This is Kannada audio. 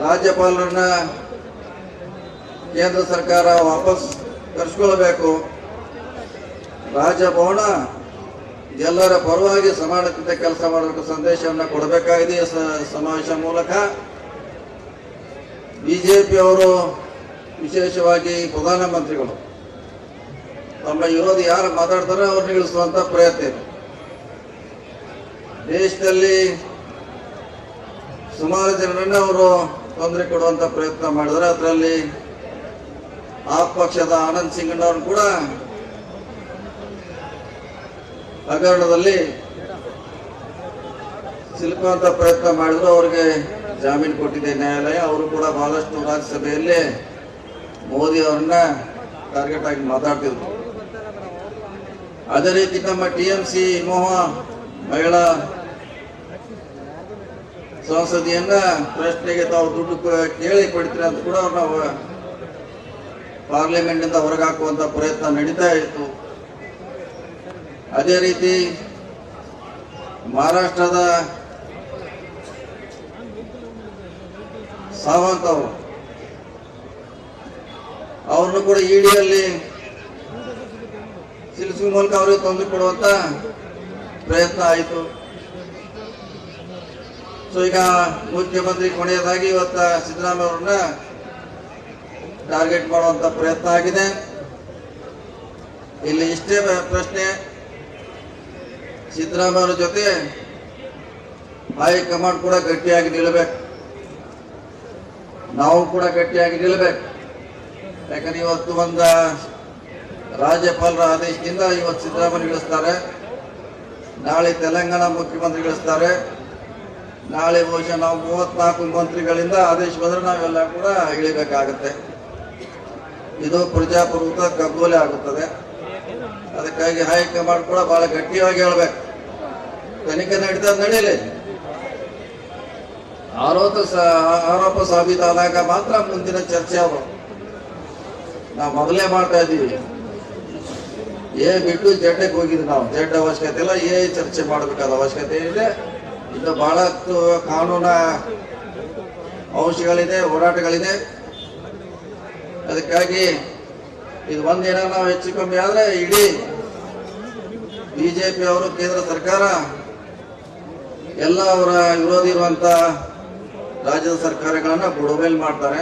ರಾಜ್ಯಪಾಲರನ್ನ ಕೇಂದ್ರ ಸರ್ಕಾರ ವಾಪಸ್ ಕರೆಸ್ಕೊಳ್ಬೇಕು. ರಾಜಭವನ ಎಲ್ಲರ ಪರವಾಗಿ ಸಮಾನತೆ ಕೆಲಸ ಮಾಡಬೇಕು ಸಂದೇಶವನ್ನು ಕೊಡಬೇಕಾಗಿದೆ ಸಮಾವೇಶ ಮೂಲಕ. ಬಿಜೆಪಿ ಅವರು ವಿಶೇಷವಾಗಿ ಪ್ರಧಾನಮಂತ್ರಿಗಳು. ತಮ್ಮ ವಿರೋಧಿ ಯಾರು ಮಾತಾಡ್ತಾರೆ ಅವ್ರನ್ನ ಇಳಿಸುವಂತ ಪ್ರಯತ್ನ ಇದೆ. ದೇಶದಲ್ಲಿ ಸುಮಾರು ಜನರನ್ನ ಅವರು ತೊಂದರೆ ಕೊಡುವಂತ ಪ್ರಯತ್ನ ಮಾಡಿದ್ರೆ ಅದರಲ್ಲಿ ಆ ಪಕ್ಷದ ಆನಂದ್ ಸಿಂಗ್ನವ್ರನ್ನ ಕೂಡ ಹಗರಣದಲ್ಲಿ ಸಿಲುಕುವಂತ ಪ್ರಯತ್ನ ಮಾಡಿದ್ರು. ಅವ್ರಿಗೆ ಜಾಮೀನು ಕೊಟ್ಟಿದೆ ನ್ಯಾಯಾಲಯ. ಅವರು ಕೂಡ ಬಹಳಷ್ಟು ರಾಜ್ಯಸಭೆಯಲ್ಲಿ ಮೋದಿ ಅವ್ರನ್ನ ಟಾರ್ಗೆಟ್ ಆಗಿ ಮಾತಾಡ್ತಿದ್ರು. ಅದೇ ರೀತಿ ನಮ್ಮ ಟಿ ಎಂ ಸಿ ಮೋಹ ಮಹಿಳಾ ಸಂಸದಿಯನ್ನ ಪ್ರಶ್ನೆಗೆ ತಾವು ದುಡ್ಡು ಕೇಳಿ ಕೊಡ್ತೀರ ಅಂತ ಕೂಡ ನಾವು ಪಾರ್ಲಿಮೆಂಟ್ ಇಂದ ಹೊರಗಾಕುವಂತ ಪ್ರಯತ್ನ ನಡೀತಾ ಇತ್ತು. ಅದೇ ರೀತಿ ಮಹಾರಾಷ್ಟ್ರದ ಸಾವಂತ್ ಅವರು, ಅವ್ರನ್ನು ಕೂಡ ಇಡಿಯಲ್ಲಿ ಸಿಲ್ಸುವ ಮೂಲಕ ಅವರಿಗೆ ತೊಂದರೆ ಕೊಡುವಂತ ಪ್ರಯತ್ನ ಆಯಿತು. ಸೊ ಈಗ ಮುಖ್ಯಮಂತ್ರಿ ಕೊನೆಯದಾಗಿ ಇವತ್ತ ಸಿದ್ದರಾಮಯ್ಯ ಅವ್ರನ್ನ ಟಾರ್ಗೆಟ್ ಮಾಡುವಂತ ಪ್ರಯತ್ನ ಆಗಿದೆ. ಇಲ್ಲಿ ಇಷ್ಟೇ ಪ್ರಶ್ನೆ. ಸಿದ್ದರಾಮಯ್ಯ ಜೊತೆ ಹೈಕಮಾಂಡ್ ಕೂಡ ಗಟ್ಟಿಯಾಗಿ ನಿಲ್ಲಬೇಕು ನಾವು ಕೂಡ ಗಟ್ಟಿಯಾಗಿ ನಿಲ್ಲಬೇಕು ಯಾಕಂದ್ರೆ ಇವತ್ತು ಒಂದ ರಾಜ್ಯಪಾಲರ ಆದೇಶದಿಂದ ಇವತ್ತು ಸಿದ್ದರಾಮಯ್ಯ ಇಳಿಸ್ತಾರೆ ನಾಳೆ ತೆಲಂಗಾಣ ಮುಖ್ಯಮಂತ್ರಿ ಇಳಿಸ್ತಾರೆ ನಾಳೆ ಬಹುಶಃ ನಾವು ಮೂವತ್ನಾಲ್ಕು ಮಂತ್ರಿಗಳಿಂದ ಆದೇಶ ಬಂದ್ರೆ ನಾವೆಲ್ಲ ಕೂಡ ಇಳಿಬೇಕಾಗತ್ತೆ. ಇದು ಪ್ರಜಾಪ್ರಭುತ್ವ ಕಗ್ಗೋಲೆ ಆಗುತ್ತದೆ. ಅದಕ್ಕಾಗಿ ಹೈಕಮಾಂಡ್ ಕೂಡ ಬಹಳ ಗಟ್ಟಿಯಾಗಿ ಹೇಳ್ಬೇಕು. ತನಿಖೆ ನಡೀತಾ ನಡೀಲಿ. ಆರೋಪ ಆರೋಪ ಸಾಬೀತಾದಾಗ ಮಾತ್ರ ಮುಂದಿನ ಚರ್ಚೆ ಅವರು ನಾವು ಮೊದಲೇ ಮಾಡ್ತಾ ಇದ್ದೀವಿ. ಎ ಬಿಟ್ಟು ಜಡ್ಡಕ್ಕೆ ಹೋಗಿದ್ವಿ ನಾವು. ಜಡ್ ಅವಶ್ಯಕತೆ ಇಲ್ಲ, ಎ ಚರ್ಚೆ ಮಾಡಬೇಕಾದ ಅವಶ್ಯಕತೆ ಇದೆ. ಇನ್ನು ಬಹಳಷ್ಟು ಕಾನೂನ ಅಂಶಗಳಿದೆ, ಹೋರಾಟಗಳಿದೆ. ಅದಕ್ಕಾಗಿ ಇದು ಒಂದೇನ ನಾವು ಹೆಚ್ಚು ಕಮ್ಮಿ ಆದ್ರೆ ಇಡೀ ಬಿಜೆಪಿ ಅವರು, ಕೇಂದ್ರ ಸರ್ಕಾರ ಎಲ್ಲ ಅವರ ವಿರೋಧಿ ಇರುವಂತ ರಾಜ್ಯದ ಸರ್ಕಾರಗಳನ್ನ ಬುಡಮೇಲ್ ಮಾಡ್ತಾರೆ.